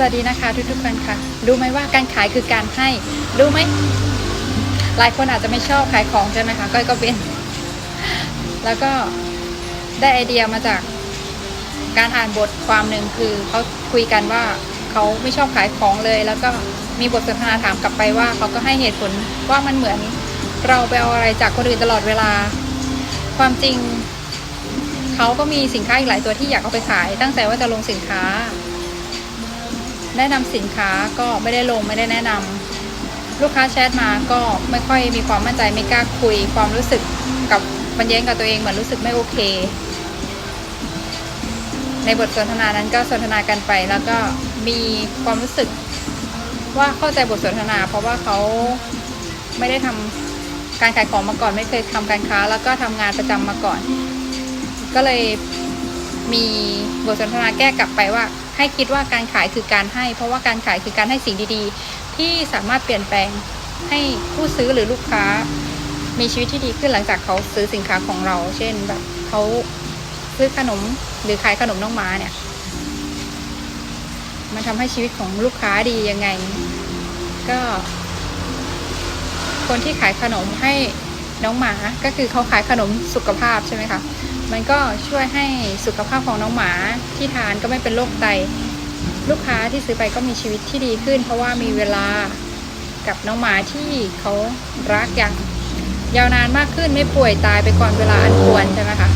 สวัสดีนะคะทุกๆคนค่ะรู้ไหมว่าการขายคือการให้รู้ไหมหลายคนอาจจะไม่ชอบขายของใช่ไหมคะก้อยก็เป็น แล้วก็ได้ไอเดียมาจากการอ่านบทความหนึ่งคือเขาคุยกันว่าเขาไม่ชอบขายของเลย แล้วก็มีบทสนทนาถามกลับไปว่าเขาก็ให้เหตุผลว่ามันเหมือนเราไปเอาอะไรจากคนอื่นตลอดเวลา ความจริงเขาก็มีสินค้าอีกหลายตัวที่อยากเอาไปขาย ตั้งใจว่าจะลงสินค้า แนะนำสินค้าก็ไม่ได้ลงไม่ได้แนะนำลูกค้าแชทมาก็ไม่ค่อยมีความมั่นใจไม่กล้าคุย ความรู้สึกกับมันแย้งกับตัวเองเหมือนรู้สึกไม่โอเค ในบทสนทนานั้นก็สนทนากันไป แล้วก็มีความรู้สึกว่าเข้าใจบทสนทนา เพราะว่าเขาไม่ได้ทำการขายของมาก่อนไม่เคยทำการค้า แล้วก็ทำงานประจำมาก่อน ก็เลยมีบทสนทนาแก้กลับไปว่า ให้คิดว่าการขายคือการให้ เพราะว่าการขายคือการให้สิ่งดีๆ ที่สามารถเปลี่ยนแปลงให้ผู้ซื้อหรือลูกค้า มีชีวิตที่ดีขึ้นหลังจากเขาซื้อสินค้าของเรา เช่นแบบเขาซื้อขนมหรือขายขนมน้องหมาเนี่ย มันทำให้ชีวิตของลูกค้าดียังไง ก็ คนที่ขายขนมให้น้องหมาก็คือเขาขายขนมสุขภาพใช่ไหมคะ มันก็ช่วยให้สุขภาพของน้องหมาที่ทานก็ไม่เป็นโรคไต ลูกค้าที่ซื้อไปก็มีชีวิตที่ดีขึ้น เพราะว่ามีเวลากับน้องหมาที่เขารักอย่างยาวนานมากขึ้นไม่ป่วยตายไปก่อนเวลาอันควรใช่ไหมคะ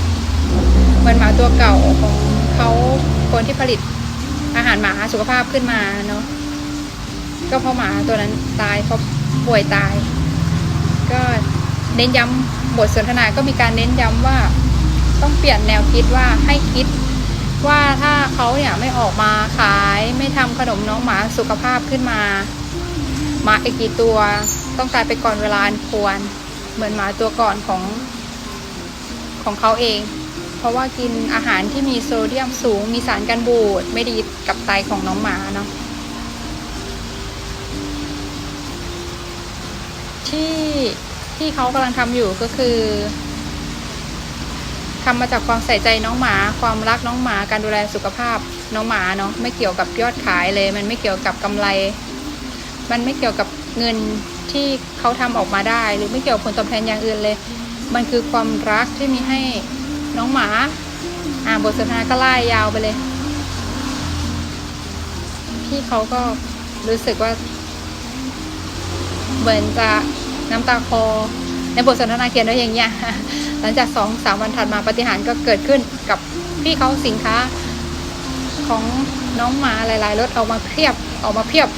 เหมือนหมาตัวเก่าของเขาคนที่ผลิตอาหารหมาสุขภาพขึ้นมาเนาะก็เพราะหมาตัวนั้นตายเพราะป่วยตาย ก็เน้นย้ำบทสนทนาก็มีการเน้นย้ำว่า ต้องเปลี่ยนแนวคิดว่าให้คิดว่าถ้าเขาเนี่ยไม่ออกมาขายไม่ทำขนมน้องหมาสุขภาพขึ้นมา หมาอีกกี่ตัวต้องตายไปก่อนเวลาอันควร เหมือนหมาตัวก่อนของของเขาเอง เพราะว่ากินอาหารที่มีโซเดียมสูงมีสารกันบูดไม่ดีกับไตของน้องหมาเนาะที่ที่เขากำลังทำอยู่ก็คือ ทำมาจากความใส่ใจน้องหมา ความรักน้องหมา การดูแลสุขภาพน้องหมาเนาะ ไม่เกี่ยวกับยอดขายเลย มันไม่เกี่ยวกับกำไร มันไม่เกี่ยวกับเงินที่เขาทำออกมาได้ หรือไม่เกี่ยวกับผลตอบแทนอย่างอื่นเลย มันคือความรักที่มีให้น้องหมา อ่าบทสนทนาก็ไล่ยาวไปเลย พี่เขาก็รู้สึกว่า เหมือนจะน้ำตาคอ ในบทสนทนาเขียนไว้อย่างเงี้ยหลังจากสองสามวันถัดมาปฏิหารก็เกิดขึ้นกับพี่เขาสินค้าของน้องหมาหลายๆรถเอามาเพียบออกมาเพียบ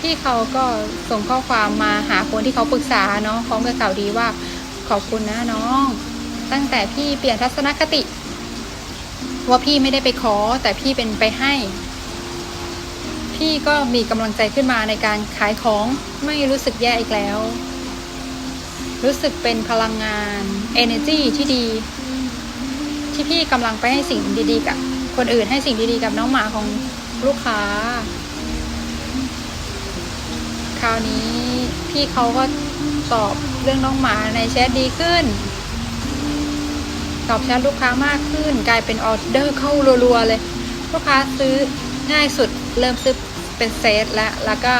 พี่เขาก็ส่งข้อความมาหาคนที่เขาปรึกษาเนาะพร้อมกับข่าวดีว่าขอบคุณนะน้อง ตั้งแต่พี่เปลี่ยนทัศนคติ ว่าพี่ไม่ได้ไปขอแต่พี่เป็นไปให้ พี่ก็มีกำลังใจขึ้นมาในการขายของไม่รู้สึกแย่อีกแล้ว รู้สึกเป็นพลังงาน energy ที่ดี ที่พี่กำลังไปให้สิ่งดีๆกับ คนอื่นให้สิ่งดีๆกับน้องหมาของลูกค้า คราวนี้พี่เขาก็ตอบเรื่องน้องหมาในแชทดีขึ้น ตอบแชทลูกค้ามากขึ้น กลายเป็นออเดอร์เข้ารัวๆเลย ลูกค้าซื้อง่ายสุดเริ่มซื้อเป็นเซตแล้ว แล้วก็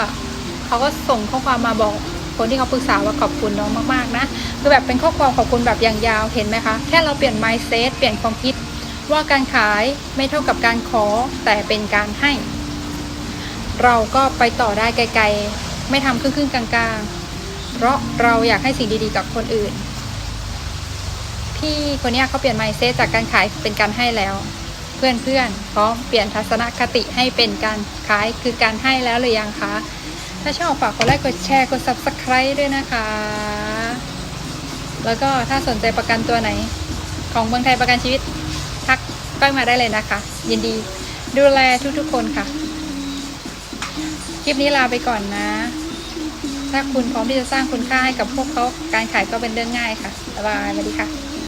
เขาก็ส่งข้อความมาบอก คนที่เขาปรึกษาว่าขอบคุณน้องมากๆนะคือแบบเป็นข้อความขอบคุณแบบอย่างยาวเห็นไหมคะแค่เราเปลี่ยน mindset เปลี่ยนความคิดว่าการขายไม่เท่ากับการขอแต่เป็นการให้ เราก็ไปต่อได้ไกลๆ ไม่ทำครึ่งๆกลางๆ เพราะเราอยากให้สิ่งดีๆกับคนอื่น พี่คนนี้เขาเปลี่ยน mindset จากการขายเป็นการให้แล้ว เพื่อนๆพร้อมเปลี่ยนทัศนคติให้เป็นการขายคือการให้แล้วหรือยังคะ ถ้าชอบฝากกดไลค์กดแชร์กด subscribe ด้วยนะคะ แล้วก็ถ้าสนใจประกันตัวไหน ของเมืองไทยประกันชีวิต ทักก้อยมาได้เลยนะคะ ยินดีดูแลทุกๆคนค่ะ คลิปนี้ลาไปก่อนนะ ถ้าคุณพร้อมที่จะสร้างคุณค่าให้กับพวกเขาการขายก็เป็นเรื่องง่ายค่ะบ๊ายบายสวัสดีค่ะ